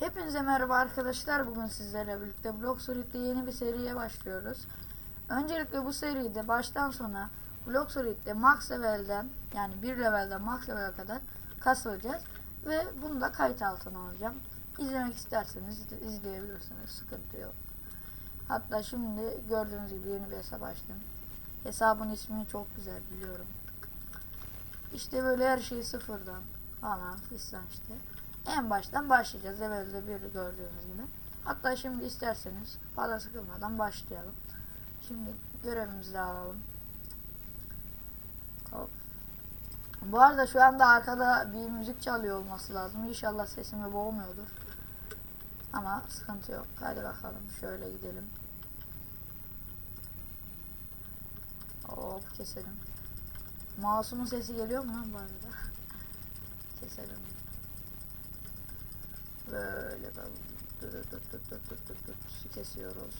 Hepinize merhaba arkadaşlar. Bugün sizlerle birlikte Block Solid'de yeni bir seriye başlıyoruz. Öncelikle bu seride baştan sona Block Solid'de max level'den yani bir levelden max level'e kadar kasılacağız. Ve bunu da kayıt altına alacağım. İzlemek isterseniz izle- izleyebilirsiniz. Sıkıntı yok. Hatta şimdi gördüğünüz gibi yeni bir hesap açtım. Hesabın ismi çok güzel biliyorum. İşte böyle her şeyi sıfırdan falan fistan işte. En baştan başlayacağız. Evvelde bir gördüğünüz gibi. Hatta şimdi isterseniz fazla sıkılmadan başlayalım. Şimdi görevimizi alalım. Hop. Bu arada şu anda arkada bir müzik çalıyor olması lazım. İnşallah sesimi boğmuyordur. Ama sıkıntı yok. Hadi bakalım şöyle gidelim. Hop keselim. Mouse'umun sesi geliyor mu lan bu arada? keselim. Tut tut kesiyoruz.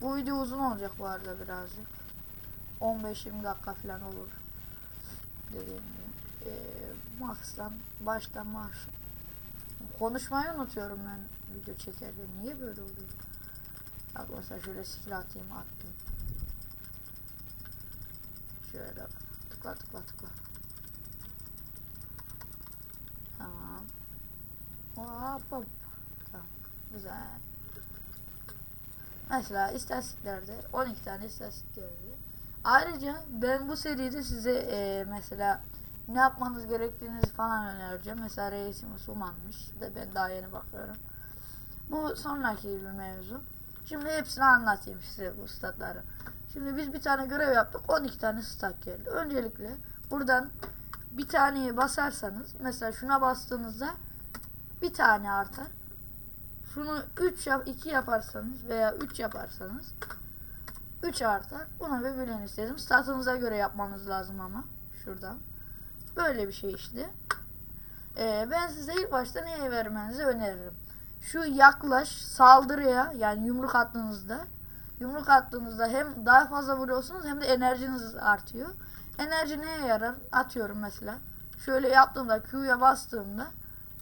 Bu video uzun olacak bu arada birazcık. 15-20 dakika falan olur. Dediğim gibi. Ee, Max'tan baştan marş. Konuşmayı unutuyorum ben video çekerken. Niye böyle oluyor? Bak mesela şöyle silah atayım attım. Şöyle tıkla tıkla tıkla. Tamam. Hop. Tamam. Güzel. Mesela istatistiklerde 12 tane istatistik geldi. Ayrıca ben bu seride size e, mesela ne yapmanız gerektiğini falan önereceğim. Mesela reisim Suman'mış. De ben daha yeni bakıyorum. Bu sonraki bir mevzu. Şimdi hepsini anlatayım size bu statları. Şimdi biz bir tane görev yaptık. 12 tane stat geldi. Öncelikle buradan bir taneyi basarsanız mesela şuna bastığınızda bir tane artar. Şunu 3 yap 2 yaparsanız veya 3 yaparsanız 3 artar. Bunu bir bilin istedim. Statınıza göre yapmanız lazım ama şuradan. Böyle bir şey işte. Ee, ben size ilk başta neye vermenizi öneririm. Şu yaklaş saldırıya yani yumruk attığınızda yumruk attığınızda hem daha fazla vuruyorsunuz hem de enerjiniz artıyor. Enerji neye yarar? Atıyorum mesela. Şöyle yaptığımda Q'ya bastığımda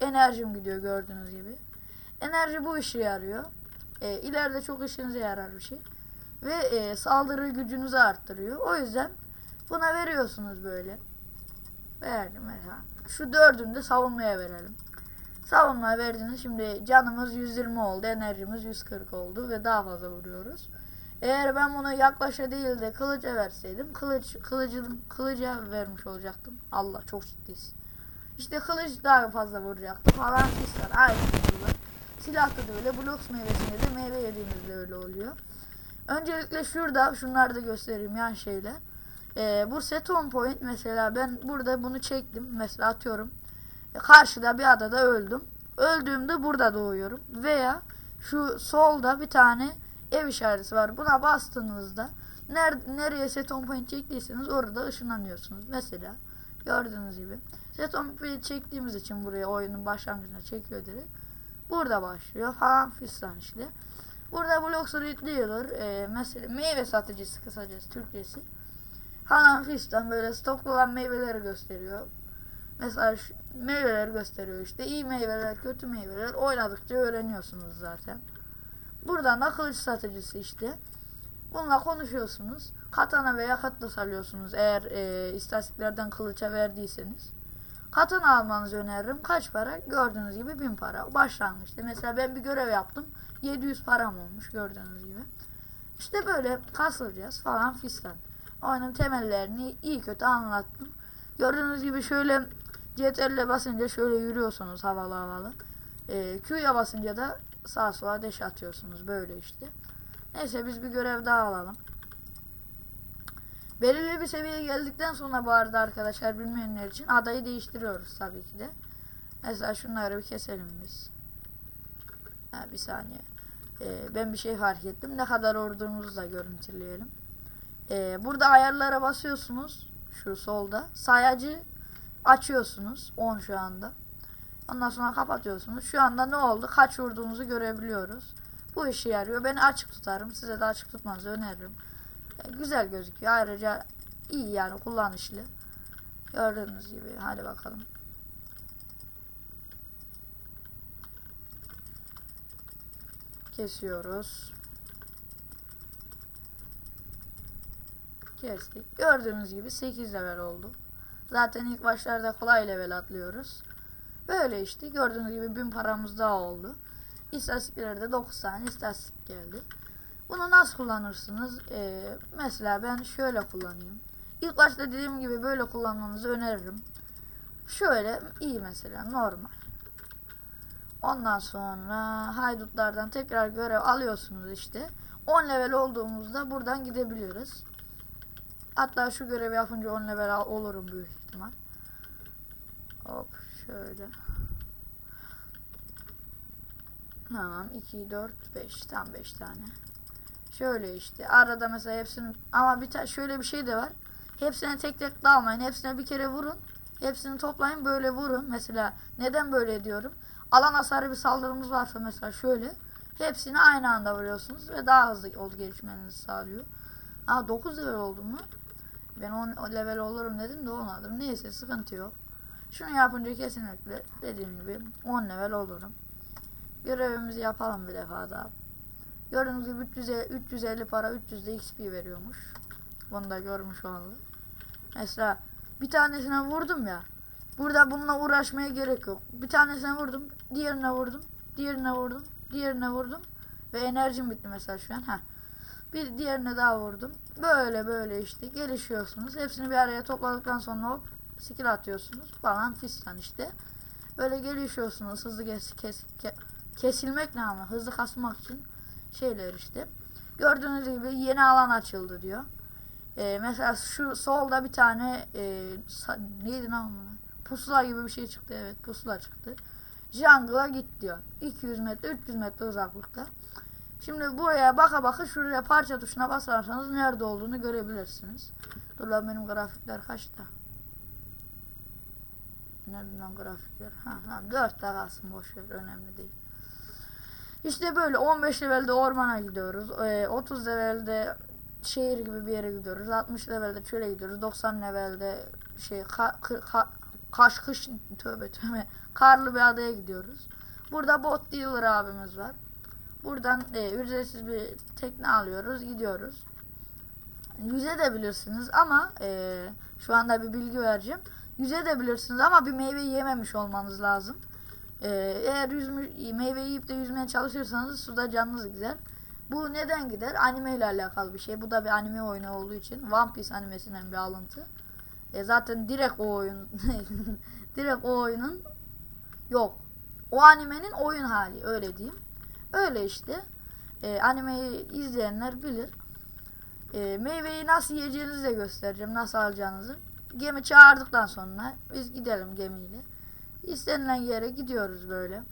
enerjim gidiyor gördüğünüz gibi. Enerji bu işe yarıyor. E, ileride çok işinize yarar bir şey. Ve e, saldırı gücünüzü arttırıyor. O yüzden buna veriyorsunuz böyle. Verdim mesela. Şu dördünü de savunmaya verelim. Savunmaya verdiğiniz şimdi canımız 120 oldu. Enerjimiz 140 oldu ve daha fazla vuruyoruz. Eğer ben bunu yaklaşa değil de kılıca verseydim kılıç kılıcım kılıca vermiş olacaktım. Allah çok ciddiyiz. İşte kılıç daha fazla vuracaktı falan fistan. Aynı mevzular. Silahta da öyle. Blocks meyvesinde de meyve yediğimizde öyle oluyor. Öncelikle şurada şunları da göstereyim yan şeyler. Ee, bu set on point mesela ben burada bunu çektim. Mesela atıyorum. Karşıda bir adada öldüm. Öldüğümde burada doğuyorum. Veya şu solda bir tane ev işareti var. Buna bastığınızda ner nereye set on point çektiyseniz orada ışınlanıyorsunuz. Mesela gördüğünüz gibi. On point çektiğimiz için buraya oyunun başlangıcına çekiyor direkt. Burada başlıyor falan fistan işte. Burada blok sürüklüyorlar. Ee, mesela meyve satıcısı kısacası Türkçesi. Falan fistan böyle stoklu olan meyveleri gösteriyor. Mesela şu meyveleri gösteriyor işte. iyi meyveler, kötü meyveler oynadıkça öğreniyorsunuz zaten. Buradan da kılıç satıcısı işte. Bununla konuşuyorsunuz. Katana veya katla salıyorsunuz eğer e, istatistiklerden kılıça verdiyseniz. Katana almanızı öneririm. Kaç para? Gördüğünüz gibi 1000 para. Başlangıçta. Mesela ben bir görev yaptım. 700 param olmuş gördüğünüz gibi. İşte böyle kasılacağız falan fistan. Oyunun temellerini iyi kötü anlattım. Gördüğünüz gibi şöyle CTRL'e basınca şöyle yürüyorsunuz havalı havalı. Ee, Q'ya basınca da sağa sola deş atıyorsunuz böyle işte. Neyse biz bir görev daha alalım. Belirli bir seviyeye geldikten sonra bu arada arkadaşlar bilmeyenler için adayı değiştiriyoruz tabii ki de. Mesela şunları bir keselim biz. Ha, bir saniye. Ee, ben bir şey fark ettim. Ne kadar ordumuzu da görüntüleyelim. Ee, burada ayarlara basıyorsunuz. Şu solda. Sayacı açıyorsunuz. 10 şu anda. Ondan sonra kapatıyorsunuz. Şu anda ne oldu? Kaç vurduğunuzu görebiliyoruz. Bu işe yarıyor. Ben açık tutarım. Size de açık tutmanızı öneririm. Güzel gözüküyor. Ayrıca iyi yani kullanışlı. Gördüğünüz gibi. Hadi bakalım. Kesiyoruz. Kestik. Gördüğünüz gibi 8 level oldu. Zaten ilk başlarda kolay level atlıyoruz. Böyle işte gördüğünüz gibi 1000 paramız daha oldu. İstatistiklerde 9 tane istatistik geldi. Bunu nasıl kullanırsınız? Ee, mesela ben şöyle kullanayım. İlk başta dediğim gibi böyle kullanmanızı öneririm. Şöyle iyi mesela normal. Ondan sonra haydutlardan tekrar görev alıyorsunuz işte. 10 level olduğumuzda buradan gidebiliyoruz. Hatta şu görevi yapınca 10 level olurum büyük ihtimal. Hop şöyle. Tamam 2, 4, 5. Tam 5 tane. Şöyle işte arada mesela hepsini ama bir şöyle bir şey de var. Hepsine tek tek dalmayın. Hepsine bir kere vurun. Hepsini toplayın böyle vurun. Mesela neden böyle diyorum? Alan hasarı bir saldırımız varsa mesela şöyle. Hepsini aynı anda vuruyorsunuz ve daha hızlı ol gelişmenizi sağlıyor. Aa 9 level oldum mu? Ben 10 level olurum dedim de olmadım. Neyse sıkıntı yok. Şunu yapınca kesinlikle dediğim gibi 10 level olurum. Görevimizi yapalım bir defa daha. Gördüğünüz gibi 300, 350 para 300 de XP veriyormuş. Bunu da görmüş olduk. Mesela bir tanesine vurdum ya. Burada bununla uğraşmaya gerek yok. Bir tanesine vurdum, diğerine vurdum, diğerine vurdum, diğerine vurdum ve enerjim bitti mesela şu an. Heh. Bir diğerine daha vurdum. Böyle böyle işte gelişiyorsunuz. Hepsini bir araya topladıktan sonra hop skill atıyorsunuz falan fistan işte. Böyle gelişiyorsunuz. Hızlı kes, kes, ke- kesilmek ne ama hızlı kasmak için şeyler işte. Gördüğünüz gibi yeni alan açıldı diyor. Ee, mesela şu solda bir tane e, neydi lan? Pusula gibi bir şey çıktı. Evet pusula çıktı. Jungle'a git diyor. 200 metre 300 metre uzaklıkta. Şimdi buraya baka baka şuraya parça tuşuna basarsanız nerede olduğunu görebilirsiniz. Dur lan benim grafikler kaçta? Nerede lan grafikler? Ha, tamam 4 kalsın boş ver önemli değil. İşte böyle 15 levelde ormana gidiyoruz. Ee, 30 levelde şehir gibi bir yere gidiyoruz. 60 levelde çöle gidiyoruz. 90 levelde şey ka, ka- kaş kış tövbe tövbe karlı bir adaya gidiyoruz. Burada bot dealer abimiz var. Buradan e, ücretsiz bir tekne alıyoruz, gidiyoruz. Yüzebilirsiniz ama e, şu anda bir bilgi vereceğim. Yüzebilirsiniz ama bir meyve yememiş olmanız lazım. E, eğer yüzmü, meyve yiyip de yüzmeye çalışırsanız suda canınız gider. Bu neden gider? Anime ile alakalı bir şey. Bu da bir anime oyunu olduğu için One Piece animesinden bir alıntı. E, zaten direkt o oyun direkt o oyunun yok. O animenin oyun hali öyle diyeyim. Öyle işte. E, animeyi izleyenler bilir. E, meyveyi nasıl yiyeceğinizi de göstereceğim. Nasıl alacağınızı. Gemi çağırdıktan sonra biz gidelim gemiyle. İstenilen yere gidiyoruz böyle.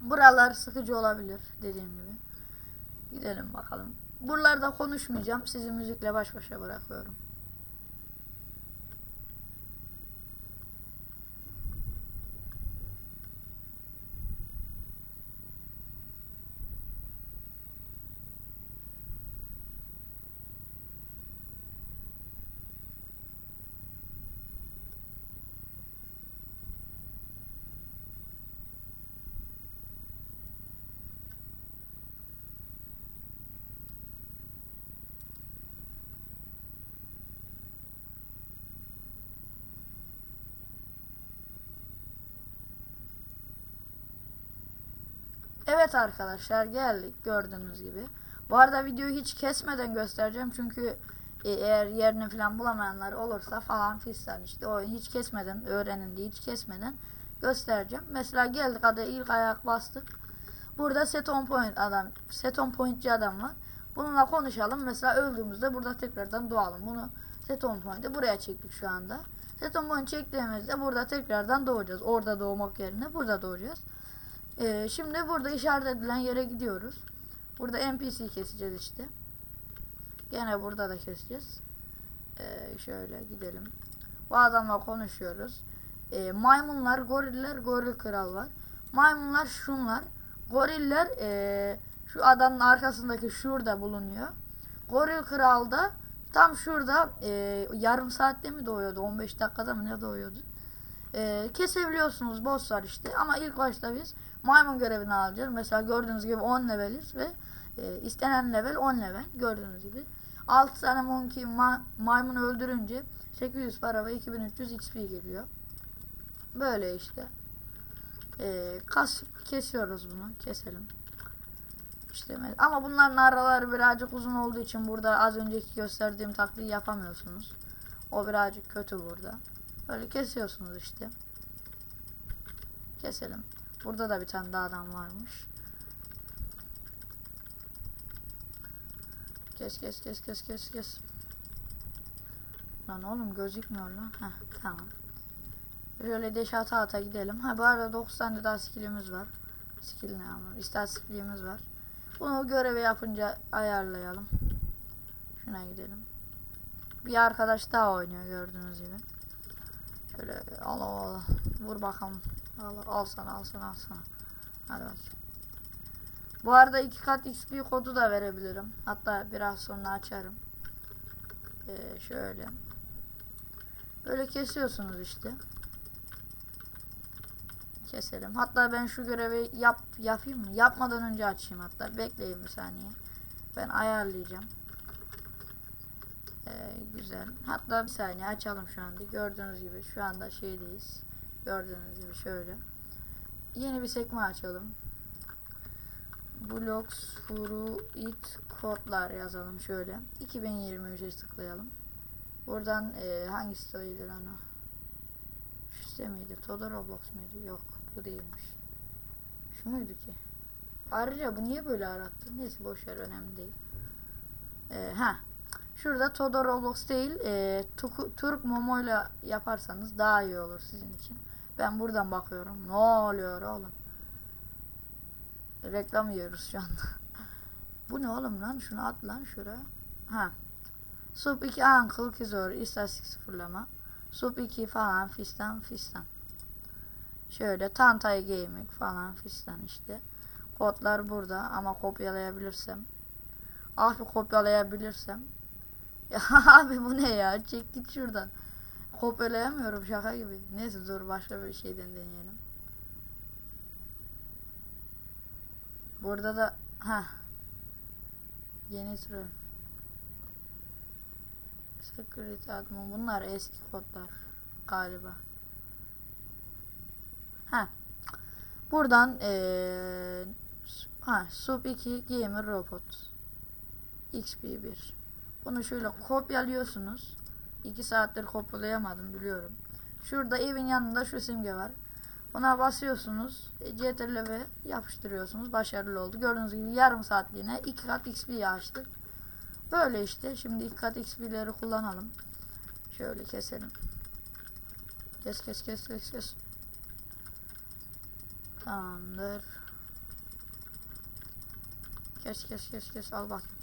Buralar sıkıcı olabilir dediğim gibi. Gidelim bakalım. Buralarda konuşmayacağım. Sizi müzikle baş başa bırakıyorum. Evet arkadaşlar geldik gördüğünüz gibi. Bu arada videoyu hiç kesmeden göstereceğim çünkü e, eğer yerini falan bulamayanlar olursa falan fistan işte o hiç kesmeden öğrenin diye hiç kesmeden göstereceğim. Mesela geldik adaya ilk ayak bastık. Burada set on point adam, set on pointçi adam var. Bununla konuşalım. Mesela öldüğümüzde burada tekrardan doğalım. Bunu set on point'e buraya çektik şu anda. Set on point çektiğimizde burada tekrardan doğacağız. Orada doğmak yerine burada doğacağız. Ee, şimdi burada işaret edilen yere gidiyoruz. Burada NPC keseceğiz işte. Gene burada da keseceğiz. Ee, şöyle gidelim. Bu adamla konuşuyoruz. Ee, maymunlar, goriller, goril kral var. Maymunlar şunlar. Goriller ee, şu adamın arkasındaki şurada bulunuyor. Goril kral da tam şurada ee, yarım saatte mi doğuyordu? 15 dakikada mı ne doğuyordu? e, kesebiliyorsunuz bosslar işte ama ilk başta biz maymun görevini alacağız. Mesela gördüğünüz gibi 10 leveliz ve e, istenen level 10 level gördüğünüz gibi. 6 tane monkey ma- maymunu öldürünce 800 para ve 2300 XP geliyor. Böyle işte. E, kas kesiyoruz bunu. Keselim. İşte ama bunların araları birazcık uzun olduğu için burada az önceki gösterdiğim taktiği yapamıyorsunuz. O birazcık kötü burada. Böyle kesiyorsunuz işte. Keselim. Burada da bir tane daha adam varmış. Kes kes kes kes kes kes. Lan oğlum gözükmüyor lan. Heh tamam. Şöyle deş ata ata gidelim. Ha bu arada 9 tane daha skillimiz var. Skill ne ama? İstatistikliğimiz var. Bunu görevi yapınca ayarlayalım. Şuna gidelim. Bir arkadaş daha oynuyor gördüğünüz gibi. Şöyle al al al. Vur bakalım. Al, al sana al sana al sana. Hadi bakayım. Bu arada iki kat XP kodu da verebilirim. Hatta biraz sonra açarım. Ee, şöyle. Böyle kesiyorsunuz işte. Keselim. Hatta ben şu görevi yap yapayım mı? Yapmadan önce açayım hatta. Bekleyin bir saniye. Ben ayarlayacağım. Ee, güzel. Hatta bir saniye açalım şu anda. Gördüğünüz gibi şu anda şeydeyiz. Gördüğünüz gibi şöyle. Yeni bir sekme açalım. Blocks Fruit kodlar yazalım şöyle. 2023'e tıklayalım. Buradan e, hangi siteydi lan o? Şu site miydi? Todo Roblox? Yok bu değilmiş. Şu muydu ki? Ayrıca bu niye böyle arattı? Neyse boşver önemli değil. E, ha Şurada Todo Roblox değil e, Turk Momo ile yaparsanız daha iyi olur sizin için. Ben buradan bakıyorum. Ne oluyor oğlum? Reklam yiyoruz şu anda. Bu ne oğlum lan? Şunu at lan şuraya. Ha. Sub 2 Uncle Kizor istatistik sıfırlama. Sub 2 falan fistan fistan. Şöyle Tantay Gaming falan fistan işte. Kodlar burada ama kopyalayabilirsem. Abi kopyalayabilirsem. Ya abi bu ne ya? Çek git şuradan. Kopyalayamıyorum şaka gibi. Neyse dur başka bir şeyden deneyelim. Burada da ha yeni troll. Secret admin bunlar eski kodlar galiba. Ha. Buradan eee ha sub 2 gamer robot XP1 bunu şöyle kopyalıyorsunuz. 2 saattir kopyalayamadım biliyorum. Şurada evin yanında şu simge var. Buna basıyorsunuz. E, CTRL ve yapıştırıyorsunuz. Başarılı oldu. Gördüğünüz gibi yarım saatliğine 2 kat XP açtık. Böyle işte. Şimdi 2 kat XP'leri kullanalım. Şöyle keselim. Kes kes kes kes kes. Tamamdır. Kes kes kes kes al bak.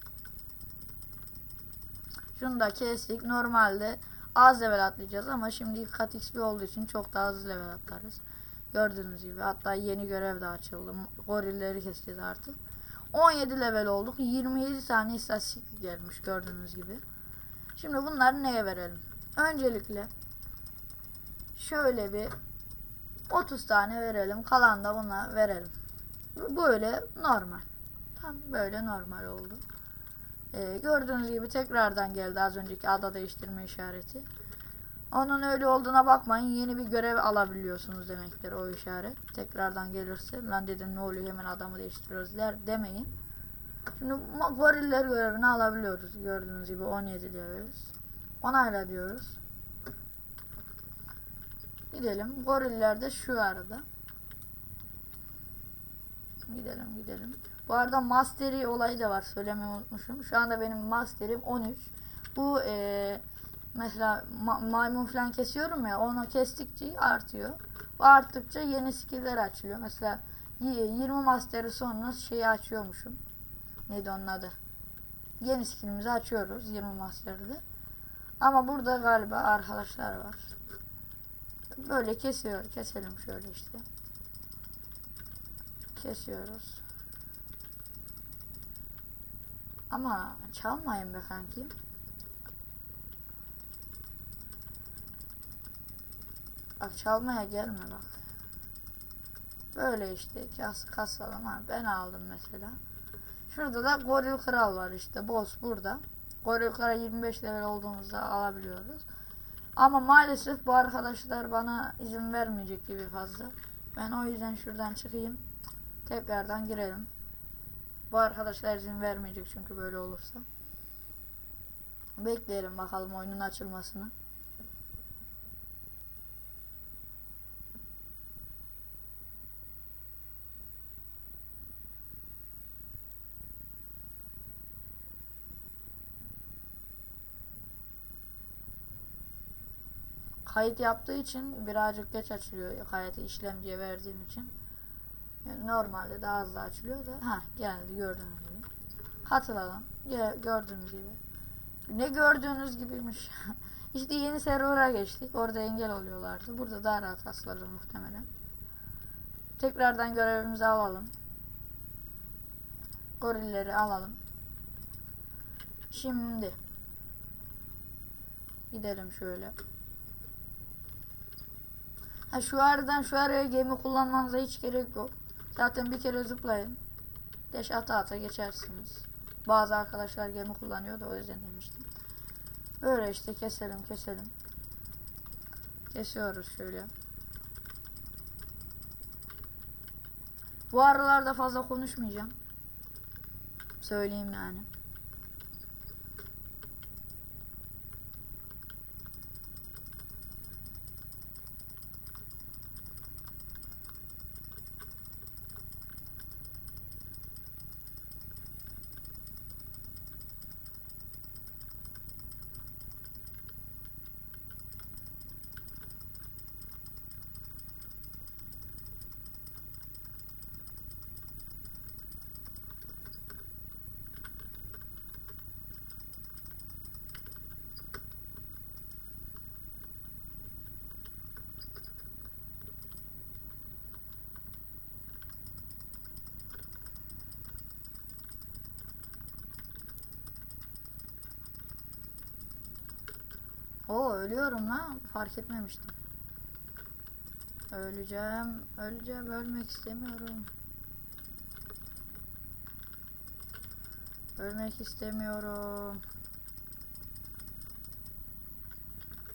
Şunu da kestik. Normalde az level atlayacağız ama şimdi kat XP olduğu için çok daha hızlı level atlarız. Gördüğünüz gibi hatta yeni görev de açıldı. Gorilleri keseceğiz artık. 17 level olduk. 27 tane istatistik gelmiş gördüğünüz gibi. Şimdi bunları neye verelim? Öncelikle şöyle bir 30 tane verelim. Kalan da buna verelim. Böyle normal. Tam böyle normal oldu. Ee, gördüğünüz gibi tekrardan geldi az önceki ada değiştirme işareti. Onun öyle olduğuna bakmayın. Yeni bir görev alabiliyorsunuz demektir o işaret. Tekrardan gelirse lan dedim ne oluyor hemen adamı değiştiriyoruz der demeyin. Şimdi goriller görevini alabiliyoruz. Gördüğünüz gibi 17 leveliz. Onayla diyoruz. Gidelim. Goriller de şu arada. Gidelim gidelim. Bu arada Mastery olayı da var. Söylemeyi unutmuşum. Şu anda benim Master'im 13. Bu eee mesela ma- maymun falan kesiyorum ya onu kestikçe artıyor. Bu arttıkça yeni skill'ler açılıyor. Mesela y- 20 master'ı sonra şeyi açıyormuşum. Neydi onun adı? Yeni skill'imizi açıyoruz 20 master'da. Ama burada galiba arkadaşlar var. Böyle kesiyor. Keselim şöyle işte. Kesiyoruz. Ama çalmayın be kanki. Bak çalmaya gelme bak. Böyle işte kas kasalım ha. Ben aldım mesela. Şurada da goril kral var işte. Boss burada. Goril kral 25 level olduğumuzda alabiliyoruz. Ama maalesef bu arkadaşlar bana izin vermeyecek gibi fazla. Ben o yüzden şuradan çıkayım. Tekrardan girelim. Bu arkadaşlar izin vermeyecek çünkü böyle olursa. Bekleyelim bakalım oyunun açılmasını. Kayıt yaptığı için birazcık geç açılıyor. Kayıtı işlemciye verdiğim için. Yani normalde daha hızlı açılıyor da. Ha geldi gördüğünüz gibi. Katılalım. Ge- Gördüğünüz gibi. Ne gördüğünüz gibiymiş. işte yeni server'a geçtik. Orada engel oluyorlardı. Burada daha rahat asılırız muhtemelen. Tekrardan görevimizi alalım. Gorilleri alalım. Şimdi gidelim şöyle. Ha şu aradan şu araya gemi kullanmanıza hiç gerek yok. Zaten bir kere zıplayın. Deş ata ata geçersiniz. Bazı arkadaşlar gemi kullanıyor da o yüzden demiştim. Böyle işte keselim keselim. Kesiyoruz şöyle. Bu aralarda fazla konuşmayacağım. Söyleyeyim yani. Oo ölüyorum lan. Fark etmemiştim. Öleceğim. Öleceğim. Ölmek istemiyorum. Ölmek istemiyorum.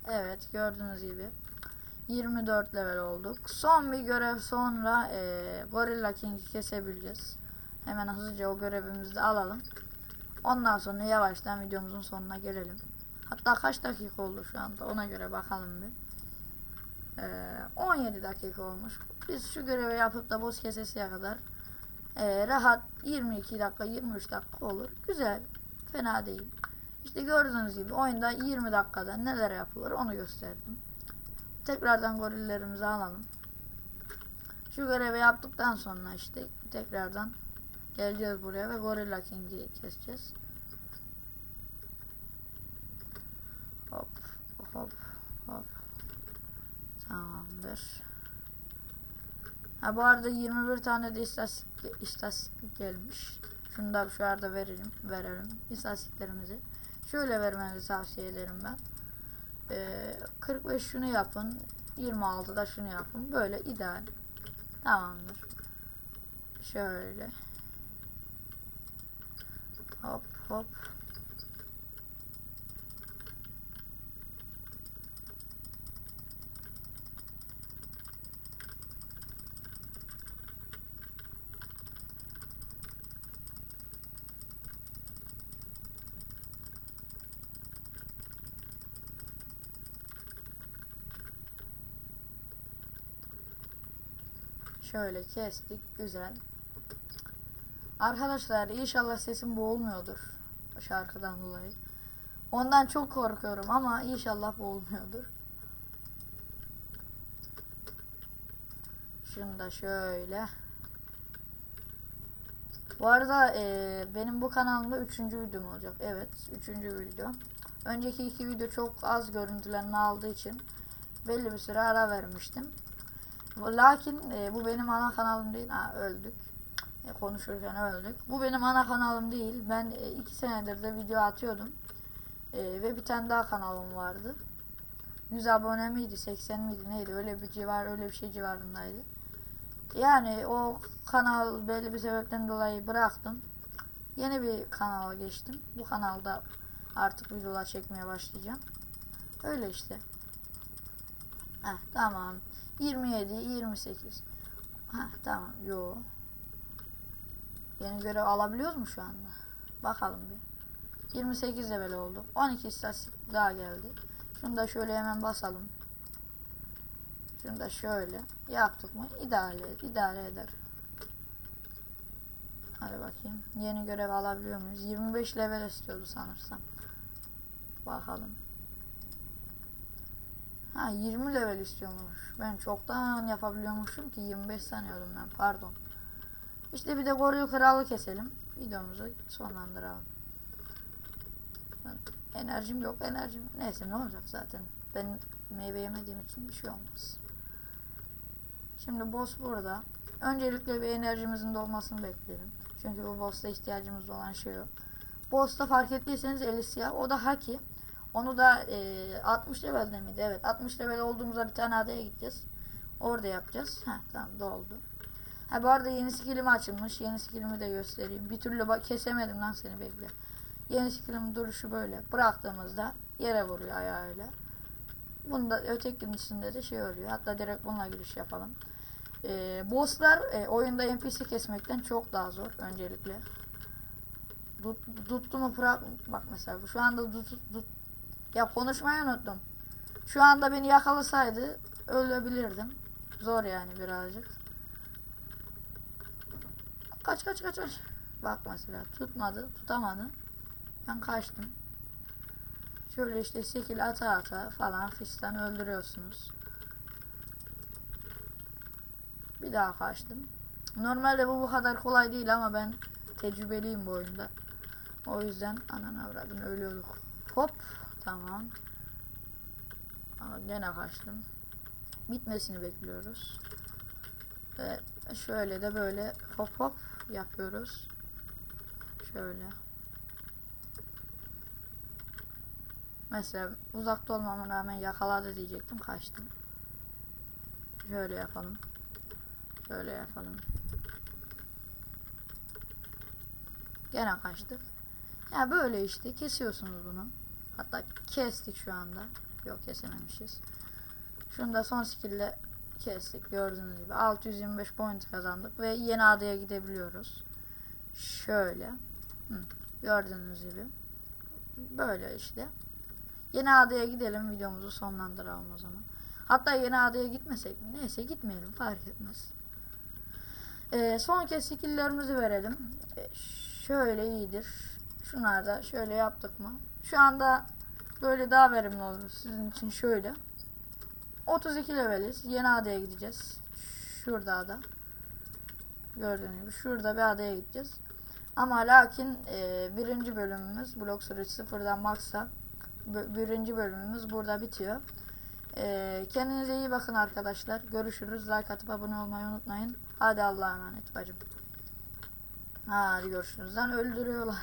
Evet gördüğünüz gibi 24 level olduk. Son bir görev sonra eee Gorilla King'i kesebileceğiz. Hemen hızlıca o görevimizi de alalım. Ondan sonra yavaştan videomuzun sonuna gelelim. Hatta kaç dakika oldu şu anda ona göre bakalım bir. Ee, 17 dakika olmuş. Biz şu görevi yapıp da boss kesesiye kadar ee, rahat 22 dakika 23 dakika olur. Güzel. Fena değil. İşte gördüğünüz gibi oyunda 20 dakikada neler yapılır onu gösterdim. Tekrardan gorillerimizi alalım. Şu görevi yaptıktan sonra işte tekrardan geleceğiz buraya ve Gorilla King'i keseceğiz. Hop hop hop. Tamamdır. Ha bu arada 21 tane de istatistik, istatistik gelmiş. Şunu da şu arada verelim, verelim istatistiklerimizi. Şöyle vermenizi tavsiye ederim ben. Ee, 45 şunu yapın, 26 da şunu yapın. Böyle ideal. Tamamdır. Şöyle. Hop hop. Şöyle kestik. Güzel. Arkadaşlar inşallah sesim boğulmuyordur. Şarkıdan dolayı. Ondan çok korkuyorum ama inşallah boğulmuyordur. Şunu da şöyle. Bu arada e, benim bu kanalımda üçüncü videom olacak. Evet üçüncü video. Önceki iki video çok az görüntülenme aldığı için belli bir süre ara vermiştim. Lakin e, bu benim ana kanalım değil. Ha, öldük. E, konuşurken öldük. Bu benim ana kanalım değil. Ben e, iki senedir de video atıyordum. E, ve bir tane daha kanalım vardı. 100 abone miydi 80 miydi neydi öyle bir civar öyle bir şey civarındaydı. Yani o kanal belli bir sebepten dolayı bıraktım. Yeni bir kanala geçtim. Bu kanalda artık videolar çekmeye başlayacağım. Öyle işte. Heh, tamam. 27, 28. Heh, tamam. Yo. Yeni görev alabiliyoruz mu şu anda? Bakalım bir. 28 level oldu. 12 istatistik daha geldi. Şunu da şöyle hemen basalım. Şunu da şöyle yaptık mı idare, idare eder. Hadi bakayım. Yeni görev alabiliyor muyuz? 25 level istiyordu sanırsam. Bakalım. Ha 20 level istiyormuş. Ben çoktan yapabiliyormuşum ki 25 sanıyordum ben. Pardon. İşte bir de goril kralı keselim. Videomuzu sonlandıralım. Ben, enerjim yok enerjim. Neyse ne olacak zaten. Ben meyve yemediğim için bir şey olmaz. Şimdi boss burada. Öncelikle bir enerjimizin dolmasını beklerim. Çünkü bu boss'ta ihtiyacımız olan şey o. Boss'ta fark ettiyseniz eli siyah. O da haki. Onu da e, 60 levelde miydi? Evet 60 level olduğumuzda bir tane adaya gideceğiz. Orada yapacağız. Heh tamam doldu. Ha bu arada yeni skill'im açılmış. Yeni skill'imi de göstereyim. Bir türlü kesemedim lan seni bekle. Yeni skill'im duruşu böyle. Bıraktığımızda yere vuruyor ayağıyla. Bunda ötekisinde de şey oluyor. Hatta direkt bununla giriş yapalım. Ee, bosslar e, oyunda NPC kesmekten çok daha zor öncelikle. Tut, tuttu mu bırak bak mesela şu anda tut, tut, ya konuşmayı unuttum. Şu anda beni yakalasaydı ölebilirdim. Zor yani birazcık. Kaç kaç kaç kaç. Bak mesela tutmadı, tutamadı. Ben kaçtım. Şöyle işte şekil ata ata falan fistan öldürüyorsunuz. Bir daha kaçtım. Normalde bu bu kadar kolay değil ama ben tecrübeliyim bu oyunda. O yüzden ananı avradım ölüyorduk. Hop tamam. Aa, gene kaçtım. Bitmesini bekliyoruz. Ve şöyle de böyle hop hop yapıyoruz. Şöyle. Mesela uzakta olmama rağmen yakaladı diyecektim kaçtım. Şöyle yapalım. Şöyle yapalım. Gene kaçtık. Ya böyle işte kesiyorsunuz bunu. Hatta kestik şu anda. Yok kesememişiz. Şunu da son skill'le kestik. Gördüğünüz gibi 625 point kazandık ve yeni adaya gidebiliyoruz. Şöyle. Hı, gördüğünüz gibi. Böyle işte. Yeni adaya gidelim videomuzu sonlandıralım o zaman. Hatta yeni adaya gitmesek mi? Neyse gitmeyelim fark etmez. Ee, son kez skill'lerimizi verelim. Ee, şöyle iyidir. Şunlar da şöyle yaptık mı? Şu anda böyle daha verimli olur. Sizin için şöyle. 32 leveliz. Yeni adaya gideceğiz. Şurada ada. Gördüğünüz gibi şurada bir adaya gideceğiz. Ama lakin e, birinci bölümümüz blok süresi sıfırdan maksa birinci bölümümüz burada bitiyor. E, kendinize iyi bakın arkadaşlar. Görüşürüz. Like atıp abone olmayı unutmayın. Hadi Allah'a emanet bacım. Hadi görüşürüz. Lan öldürüyorlar.